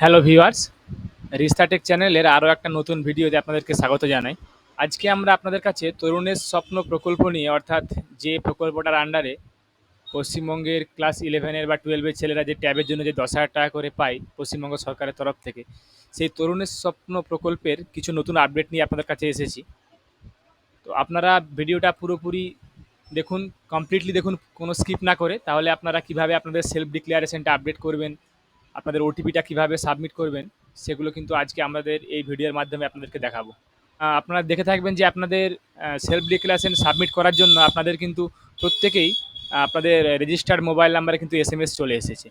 Hello viewers রিস্তাটেক চ্যানেলের আরও একটা নতুন ভিডিওতে আপনাদেরকে স্বাগত জানাই। আজকে আমরা আপনাদের কাছে তরুণের স্বপ্ন প্রকল্প নিয়ে, অর্থাৎ যে প্রকল্পটার আন্ডারে পশ্চিমবঙ্গের ক্লাস ইলেভেনের বা টুয়েলভের ছেলেরা যে ট্যাবের জন্য যে দশ হাজার টাকা করে পায় পশ্চিমবঙ্গ সরকারের তরফ থেকে, সেই তরুণের স্বপ্ন প্রকল্পের কিছু নতুন আপডেট নিয়ে আপনাদের কাছে এসেছি। তো আপনারা ভিডিওটা পুরোপুরি দেখুন কমপ্লিটলি দেখুন, কোনো স্কিপ না করে, তাহলে আপনারা কীভাবে আপনাদের সেলফ ডিক্লারেশনটা আপডেট করবেন আপনাদের ওটিপিটা কীভাবে সাবমিট করবেন, সেগুলো কিন্তু আজকে আমাদের এই ভিডিওর মাধ্যমে আপনাদেরকে দেখাবো। আপনারা দেখে থাকবেন যে আপনাদের সেলফ ডিক্লারেশন সাবমিট করার জন্য আপনাদের কিন্তু প্রত্যেকেই আপনাদের রেজিস্টার্ড মোবাইল নাম্বারে কিন্তু এস চলে এসেছে।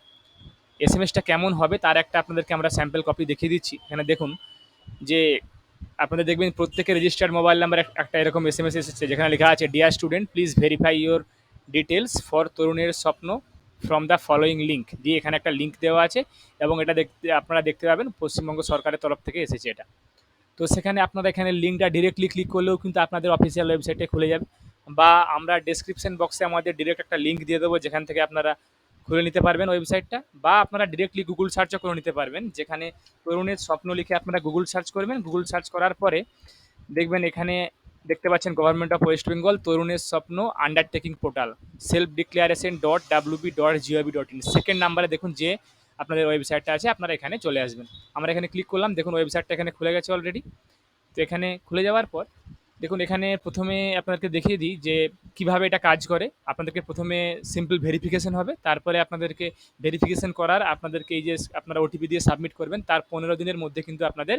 এস এম এসটা কেমন হবে তার একটা আপনাদেরকে আমরা স্যাম্পল কপি দেখিয়ে দিচ্ছি। এখানে দেখুন যে আপনাদের দেখবেন প্রত্যেকের রেজিস্টার্ড মোবাইল নাম্বার একটা এরকম এস এম এস এসেছে, যেখানে লেখা আছে dear student please verify your details for তরুণের স্বপ্ন ফ্রম দ্য ফলোয়িং লিঙ্ক দিয়ে এখানে একটা লিঙ্ক দেওয়া আছে, এবং এটা দেখতে আপনারা দেখতে পাবেন, পশ্চিমবঙ্গ সরকারের তরফ থেকে এসেছে এটা। তো সেখানে আপনারা এখানে লিঙ্কটা ডিরেক্টলি ক্লিক করলেও কিন্তু আপনাদের অফিসিয়াল ওয়েবসাইটে খুলে যাবে, বা আমরা ডেসক্রিপশন বক্সে আমাদের ডিরেক্ট একটা লিঙ্ক দিয়ে দেবো, যেখান থেকে আপনারা খুলে নিতে পারবেন ওয়েবসাইটটা বা আপনারা ডিরেক্টলি গুগল সার্চও করে নিতে পারবেন, যেখানে তরুণের স্বপ্ন লিখে আপনারা গুগল সার্চ করবেন। গুগল সার্চ করার পরে দেখবেন এখানে দেখতে পাচ্ছেন গভর্নমেন্ট অফ ওয়েস্ট বেঙ্গল তরুণের স্বপ্ন undertaking portal self declaration dot WB dot GOV dot in second নাম্বারে দেখুন যে আপনাদের ওয়েবসাইটটা আছে, আপনারা এখানে চলে আসবেন। আমরা এখানে ক্লিক করলাম, দেখুন ওয়েবসাইটটা এখানে খুলে গেছে অলরেডি তো এখানে খুলে যাওয়ার পর, দেখুন এখানে প্রথমে আপনাদেরকে দেখিয়ে দিই যে কীভাবে এটা কাজ করে। আপনাদেরকে প্রথমে সিম্পল ভেরিফিকেশন হবে, তারপরে আপনাদেরকে ভেরিফিকেশন করার আপনাদেরকে এই যে আপনারা ওটিপি দিয়ে সাবমিট করবেন, তার পনেরো দিনের মধ্যে কিন্তু আপনাদের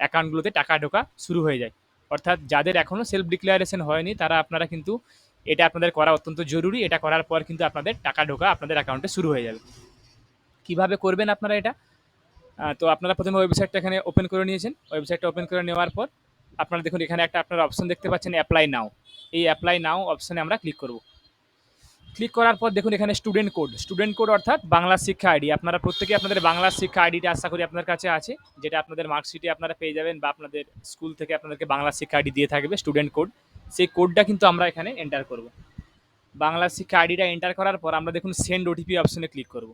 অ্যাকাউন্টগুলোতে টাকা ঢোকা শুরু হয়ে যায়। অর্থাৎ যাদের এখনও সেলফ ডিক্লারেশন হয়নি, তারা আপনারা কিন্তু এটা আপনাদের করা অত্যন্ত জরুরি। এটা করার পর কিন্তু আপনাদের টাকা ঢোকা আপনাদের অ্যাকাউন্টে শুরু হয়ে যাবে। কীভাবে করবেন আপনারা এটা? তো আপনারা প্রথমে ওয়েবসাইটটা এখানে ওপেন করে নিয়েছেন। ওয়েবসাইটটা ওপেন করে নেওয়ার পর আপনারা দেখুন এখানে একটা আপনারা অপশন দেখতে পাচ্ছেন অ্যাপ্লাই নাও এই অ্যাপ্লাই নাও অপশানে আমরা ক্লিক করব। ক্লিক করার পর দেখুন এখানে স্টুডেন্ট কোড স্টুডেন্ট কোড অর্থাৎ বাংলা শিক্ষা আইডি আপনারা প্রত্যেকে আপনাদের বাংলা শিক্ষা আইডিটা আশা করি আপনার কাছে আছে, যেটা আপনাদের মার্কশিটে আপনারা পেয়ে যাবেন বা আপনাদের স্কুল থেকে আপনাদেরকে বাংলা শিক্ষা আইডি দিয়ে থাকবে স্টুডেন্ট কোড সেই কোডটা কিন্তু আমরা এখানে এন্টার করব। বাংলা শিক্ষা আইডিটা এন্টার করার পর আমরা দেখুন সেন্ড ওটিপি অপশনে ক্লিক করব।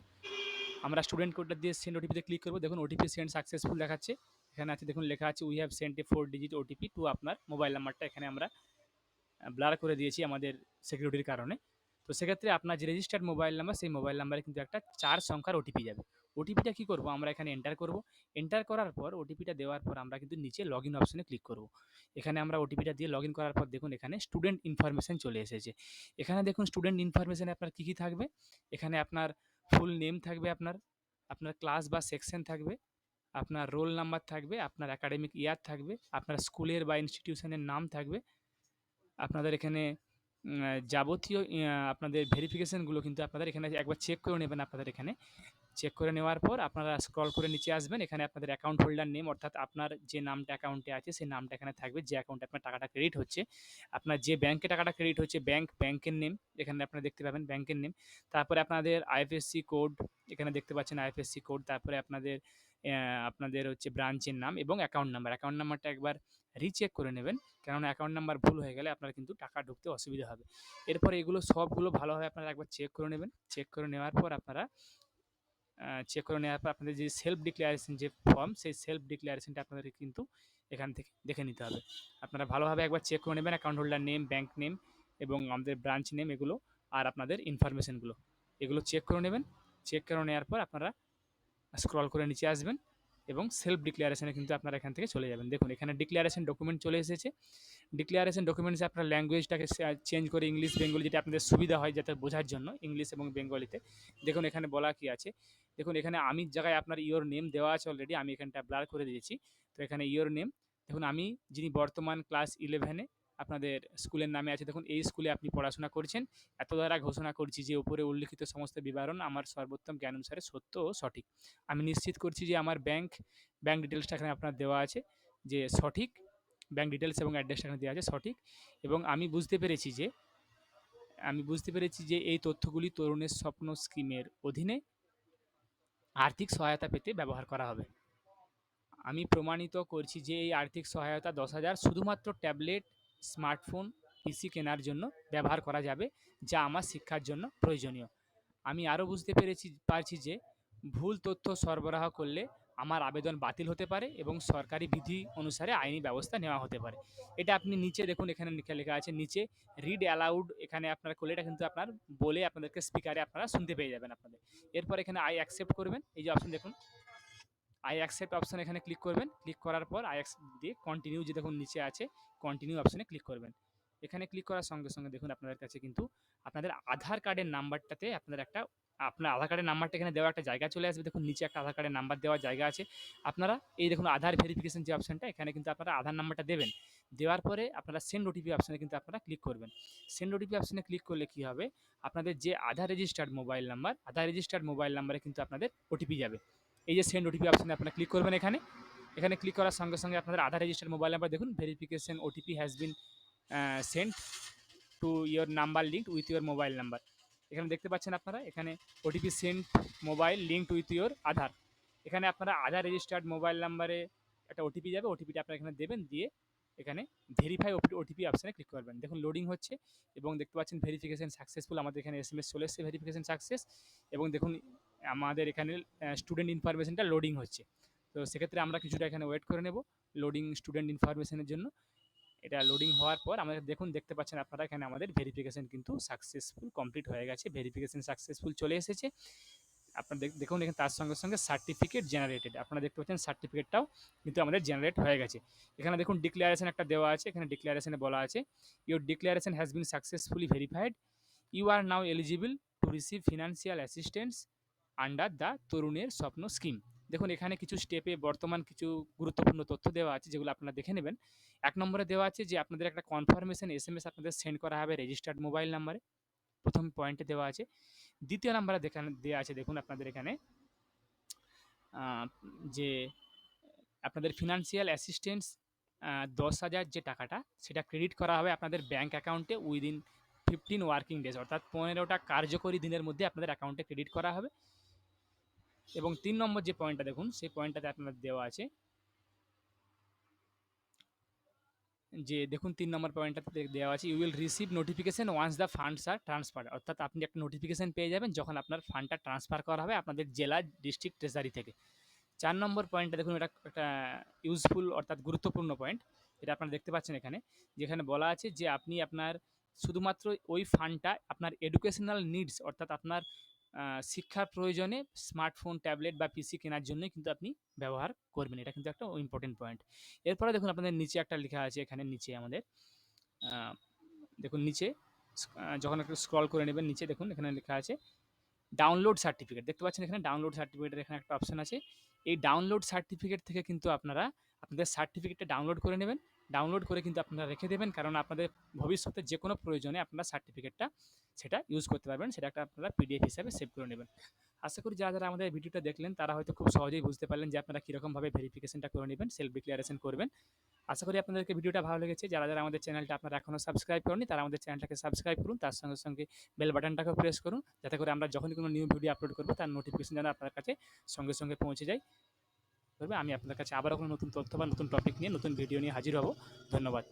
আমরা স্টুডেন্ট কোডটা দিয়ে সেন্ড ওটিপিতে ক্লিক করব। দেখুন ওটিপি সেন্ড সাকসেসফুল দেখাচ্ছে। এখানে আছে, দেখুন লেখা আছে we have sent a four digit OTP to আপনার মোবাইল নাম্বারটা এখানে আমরা ব্লার করে দিয়েছি আমাদের সিকিউরিটির কারণে। তো সেক্ষেত্রে আপনার যে রেজিস্টার্ড মোবাইল নাম্বার সেই মোবাইল নাম্বারে কিন্তু একটা চার সংখ্যার ওটিপি যাবে। ওটিপিটা কী করব? আমরা এখানে এন্টার করব। এন্টার করার পর ওটিপিটা দেওয়ার পর আমরা কিন্তু নিচে লগ ইন অপশনে ক্লিক করব। এখানে আমরা ওটিপিটা দিয়ে লগ ইন করার পর দেখুন এখানে স্টুডেন্ট ইনফরমেশন চলে এসেছে। এখানে দেখুন স্টুডেন্ট ইনফরমেশনে আপনার কী কী থাকবে? এখানে আপনার ফুল নেম থাকবে আপনার আপনার ক্লাস বা সেকশন থাকবে, আপনার রোল নাম্বার থাকবে, আপনার একাডেমিক ইয়ার থাকবে, আপনার স্কুলের বা ইনস্টিটিউশনের নাম থাকবে, আপনাদের এখানে যাবতীয় আপনাদের ভেরিফিকেশনগুলো কিন্তু আপনাদের এখানে একবার চেক করে নেবেন আপনাদের এখানে। চেক করে নেওয়ার পর আপনারা স্ক্রল করে নিচে আসবেন। এখানে আপনাদের অ্যাকাউন্ট হোল্ডার নেম অর্থাৎ আপনার যে নামটা অ্যাকাউন্টে আছে, সেই নামটা এখানে থাকবে। যে অ্যাকাউন্টে আপনার টাকাটা ক্রেডিট হচ্ছে, আপনার যে ব্যাংকে টাকাটা ক্রেডিট হচ্ছে ব্যাংক ব্যাংকের নেম এখানে আপনারা দেখতে পাবেন ব্যাংকের নেম তারপরে আপনাদের আইএফএসসি কোড এখানে দেখতে পাচ্ছেন আইএফএসসি কোড তারপরে আপনাদের আপনাদের হচ্ছে ব্রাঞ্চের নাম এবং অ্যাকাউন্ট নাম্বার অ্যাকাউন্ট নাম্বারটা একবার রিচেক করে নেবেন। কেননা অ্যাকাউন্ট নাম্বার ভুল হয়ে গেলে আপনার কিন্তু টাকা ঢুকতে অসুবিধা হবে। এরপর এগুলো সবগুলো ভালোভাবে আপনারা একবার চেক করে নেবেন। চেক করে নেওয়ার পর আপনারা চেক করে নেওয়ার পর আপনাদের যে সেলফ ডিক্লারেশন যে ফর্ম সেই সেলফ ডিক্লারেশনটা আপনাদেরকে কিন্তু এখান থেকে দেখে নিতে হবে। আপনারা ভালোভাবে একবার চেক করে নেবেন account holder name bank name এবং আমাদের ব্রাঞ্চ নেম এগুলো আর আপনাদের ইনফরমেশনগুলো এগুলো চেক করে নেবেন। চেক করে নেওয়ার পর আপনারা স্ক্রল করে নিচে আসবেন এবং সেলফ ডিক্লারেশনে কিন্তু আপনারা এখান থেকে চলে যাবেন। দেখুন, এখানে ডিক্লারেশন ডকুমেন্ট চলে এসেছে। ডিক্লারেশন ডকুমেন্টসে আপনার ল্যাঙ্গুয়েজটাকে চেঞ্জ করে ইংলিশ বেঙ্গলি যেটা আপনাদের সুবিধা হয় যাতে বোঝার জন্য ইংলিশ এবং বেঙ্গলিতে দেখুন, এখানে বলা কি আছে? দেখুন, এখানে আমির জায়গায় আপনার ইয়োর নেম দেওয়া আছে অলরেডি আমি এখানটা ব্লার করে দিয়েছি। তো এখানে ইয়োর নেম দেখুন, আমি যিনি বর্তমান ক্লাস ইলেভেনে আপনাদের স্কুলের নামে আছে। দেখুন, এই স্কুলে আপনি পড়াশোনা করছেন। এত দ্বারা ঘোষণা করছি যে, উপরে উল্লিখিত সমস্ত বিবরণ আমার সর্বোত্তম জ্ঞান অনুসারে সত্য ও সঠিক। আমি নিশ্চিত করছি যে, আমার ব্যাংক ব্যাংক ডিটেলসটা এখানে আপনার দেওয়া আছে যে, সঠিক। ব্যাংক ডিটেলস এবং অ্যাড্রেসটা এখানে দেওয়া আছে সঠিক। এবং আমি বুঝতে পেরেছি যে, আমি বুঝতে পেরেছি যে, এই তথ্যগুলি তরুণের স্বপ্ন স্কিমের অধীনে আর্থিক সহায়তা পেতে ব্যবহার করা হবে। আমি প্রমাণিত করছি যে, এই আর্থিক সহায়তা দশ হাজার শুধুমাত্র ট্যাবলেট স্মার্টফোন পিসি কেনার জন্য ব্যবহার করা যাবে, যা আমার শিক্ষার জন্য প্রয়োজনীয়। আমি আরও বুঝতে পেরেছি, পারছি যে ভুল তথ্য সরবরাহ করলে আমার আবেদন বাতিল হতে পারে এবং সরকারি বিধি অনুসারে আইনি ব্যবস্থা নেওয়া হতে পারে। এটা আপনি নিচে দেখুন, এখানে লেখা আছে, নিচে রিড অ্যালাউড এখানে আপনার করলে এটা কিন্তু আপনার বলে আপনাদেরকে স্পিকারে আপনারা শুনতে পেয়ে যাবেন আপনাদের। এরপর এখানে আই অ্যাকসেপ্ট করবেন, এই যে অপশন দেখুন। আই অ্যাকসেপ্ট অপশন এখানে ক্লিক করবেন। ক্লিক করার পর আই দিয়ে কন্টিনিউ যে দেখুন নিচে আছে কন্টিনিউ অপশনে ক্লিক করবেন। এখানে ক্লিক করার সঙ্গে সঙ্গে দেখুন আপনাদের কাছে কিন্তু আপনাদের আধার কার্ডের নাম্বারটাতে আপনাদের একটা, আপনার আধার কার্ডের নাম্বারটা এখানে দেওয়া একটা জায়গা চলে আসবে। দেখুন নিচে একটা আধার কার্ডের নাম্বার দেওয়ার জায়গা আছে। আপনারা এই দেখুন আধার ভেরিফিকেশন যে অপশনটা এখানে কিন্তু আপনারা আধার নাম্বারটা দেবেন। দেওয়ার পরে আপনারা সেন্ড ওটিপি অপশনে কিন্তু আপনারা ক্লিক করবেন। সেন্ড ওটিপি অপশনে ক্লিক করলে কী হবে? আপনাদের যে Aadhaar registered mobile number Aadhaar registered mobile নাম্বারে কিন্তু আপনাদের ওটিপি যাবে। এই যে সেন্ড ওটিপি অপশনে আপনারা ক্লিক করবেন এখানে। এখানে ক্লিক করার সঙ্গে সঙ্গে আপনাদের আধার রেজিস্টার্ড মোবাইল নাম্বার দেখুন। Verification OTP has been send to your number link with your mobile number এখানে দেখতে পাচ্ছেন আপনারা, এখানে OTP send mobile linked with your Aadhaar. এখানে আপনারা আধার রেজিস্টার্ড মোবাইল নাম্বারে একটা ওটিপি যাবে। ওটিপিটা আপনারা এখানে দেবেন, দিয়ে এখানে ভেরিফাই ওটিপি অপশানে ক্লিক করবেন। দেখুন লোডিং হচ্ছে এবং দেখতে পাচ্ছেন ভেরিফিকেশন সাকসেসফুল আমাদের এখানে এস এম এস চলে এসছে ভেরিফিকেশন সাকসেস এবং দেখুন আমাদের এখানে স্টুডেন্ট ইনফরমেশনটা লোডিং হচ্ছে। তো সেক্ষেত্রে আমরা কিছুটা এখানে ওয়েট করে নেব লোডিং স্টুডেন্ট ইনফরমেশনের জন্য। এটা লোডিং হওয়ার পর আমাদের দেখুন, দেখতে পাচ্ছেন আপনারা এখানে আমাদের ভেরিফিকেশন কিন্তু সাকসেসফুল কমপ্লিট হয়ে গেছে। ভেরিফিকেশন সাকসেসফুল চলে এসেছে। আপনার দেখ- দেখুন এখানে তার সঙ্গে সঙ্গে সার্টিফিকেট জেনারেটেড আপনারা দেখতে পাচ্ছেন সার্টিফিকেটটাও কিন্তু আমাদের জেনারেট হয়ে গেছে। এখানে দেখুন ডিক্লারেশন একটা দেওয়া আছে, এখানে ডিক্লারেশনে বলা আছে your declaration has been successfully verified you are now eligible to receive financial assistance under the তরুণের স্বপ্ন স্কিম দেখুন, এখানে কিছু স্টেপে বর্তমান কিছু গুরুত্বপূর্ণ তথ্য দেওয়া আছে, যেগুলো আপনারা দেখে নেবেন। এক নম্বরে দেওয়া আছে যে, আপনাদের একটা কনফার্মেশন এস এম এস আপনাদের সেন্ড করা হবে রেজিস্টার্ড মোবাইল নাম্বারে প্রথম পয়েন্টে দেওয়া আছে। দ্বিতীয় নাম্বারে দেখানো দেওয়া আছে, দেখুন আপনাদের এখানে। যে, আপনাদের ফিনান্সিয়াল অ্যাসিস্ট্যান্স দশ হাজার যে টাকাটা, সেটা ক্রেডিট করা হবে আপনাদের ব্যাঙ্ক অ্যাকাউন্টে উইদিন ফিফটিন ওয়ার্কিং ডেজ অর্থাৎ পনেরোটা কার্যকরী দিনের মধ্যে আপনাদের অ্যাকাউন্টে ক্রেডিট করা হবে। এবং তিন নম্বর যে পয়েন্টটা দেখুন, সেই পয়েন্টটাতে আপনার দেওয়া আছে যে দেখুন, তিন নম্বর পয়েন্টটাতে দেওয়া আছে you will receive notification once the funds are transfer অর্থাৎ আপনি একটা নোটিফিকেশন পেয়ে যাবেন যখন আপনার ফান্ডটা ট্রান্সফার করা হবে আপনাদের জেলা ডিস্ট্রিক্ট ট্রেজারি থেকে। চার নম্বর পয়েন্টটা দেখুন, এটা একটা ইউজফুল অর্থাৎ গুরুত্বপূর্ণ পয়েন্ট এটা আপনারা দেখতে পাচ্ছেন এখানে, যেখানে বলা আছে যে আপনি আপনার শুধুমাত্র ওই ফান্ডটা আপনার এডুকেশনাল নিডস অর্থাৎ আপনার শিক্ষার প্রয়োজনে স্মার্টফোন ট্যাবলেট বা পিসি কেনার জন্যই কিন্তু আপনি ব্যবহার করবেন। এটা কিন্তু একটা ইম্পর্টেন্ট পয়েন্ট এরপরে দেখুন আপনাদের নিচে একটা লেখা আছে, এখানে নিচে আমাদের দেখুন নিচে যখন একটু স্ক্রল করে নেবেন, নিচে দেখুন এখানে লেখা আছে ডাউনলোড সার্টিফিকেট দেখতে পাচ্ছেন এখানে ডাউনলোড সার্টিফিকেটের এখানে একটা অপশন আছে। এই ডাউনলোড সার্টিফিকেট থেকে কিন্তু আপনারা, আপনাদের সার্টিফিকেটটা ডাউনলোড করে নেবেন। ডাউনলোড করে কিন্তু আপনারা রেখে দেবেন। কারণ আপনাদের ভবিষ্যতে যে কোনো প্রয়োজনে আপনারা সার্টিফিকেটটা সেটা ইউজ করতে পারবেন, সেটা একটা আপনারা পিডিএফ হিসাবে সেভ করে নেবেন। আশা করি যারা যারা আমাদের ভিডিওটা দেখলেন, তারা হয়তো খুব সহজেই বুঝতে পারলেন যে আপনারা কীরকমভাবে ভেরিফিকেশনটা করে নেবেন সেলফ ডিক্লারেশন করবেন। আশা করি আপনাদেরকে ভিডিওটা ভালো লেগেছে। যারা যারা আমাদের চ্যানেলটা আপনারা এখনও সাবস্ক্রাইব করেনি তারা আমাদের চ্যানেলটাকে সাবস্ক্রাইব করুন। তার সঙ্গে সঙ্গে বেল বাটনটাকেও প্রেস করুন। যাতে করে আমরা যখনই কোনো নিউ ভিডিও আপলোড করব, তার নোটিফিকেশন যেন আপনার কাছে সঙ্গে সঙ্গে পৌঁছে যায়। তবে আমি আপনার কাছে আবারও কোনো নতুন তথ্য বা নতুন টপিক নিয়ে নতুন ভিডিও নিয়ে হাজির হব। ধন্যবাদ।